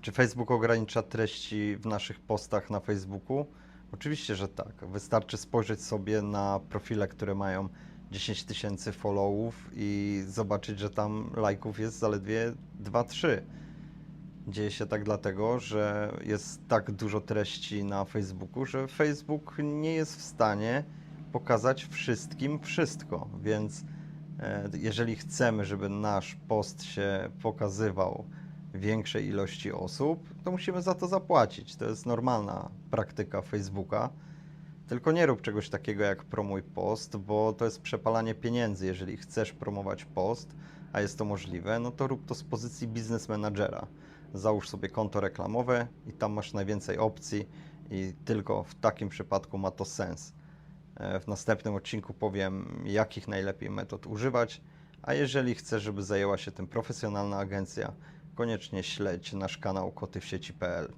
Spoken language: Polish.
Czy Facebook ogranicza treści w naszych postach na Facebooku? Oczywiście, że tak. Wystarczy spojrzeć sobie na profile, które mają 10 tysięcy followów i zobaczyć, że tam lajków jest zaledwie 2-3. Dzieje się tak dlatego, że jest tak dużo treści na Facebooku, że Facebook nie jest w stanie pokazać wszystkim wszystko. Więc e, jeżeli chcemy, żeby nasz post się pokazywał większej ilości osób, to musimy za to zapłacić. To jest normalna praktyka Facebooka. Tylko nie rób czegoś takiego jak promuj post, bo to jest przepalanie pieniędzy. Jeżeli chcesz promować post, a jest to możliwe, no to rób to z pozycji biznes managera. Załóż sobie konto reklamowe i tam masz najwięcej opcji i tylko w takim przypadku ma to sens. E, W następnym odcinku powiem, jakich najlepiej metod używać, a jeżeli chcesz, żeby zajęła się tym profesjonalna agencja, koniecznie śledź nasz kanał kotywsieci.pl.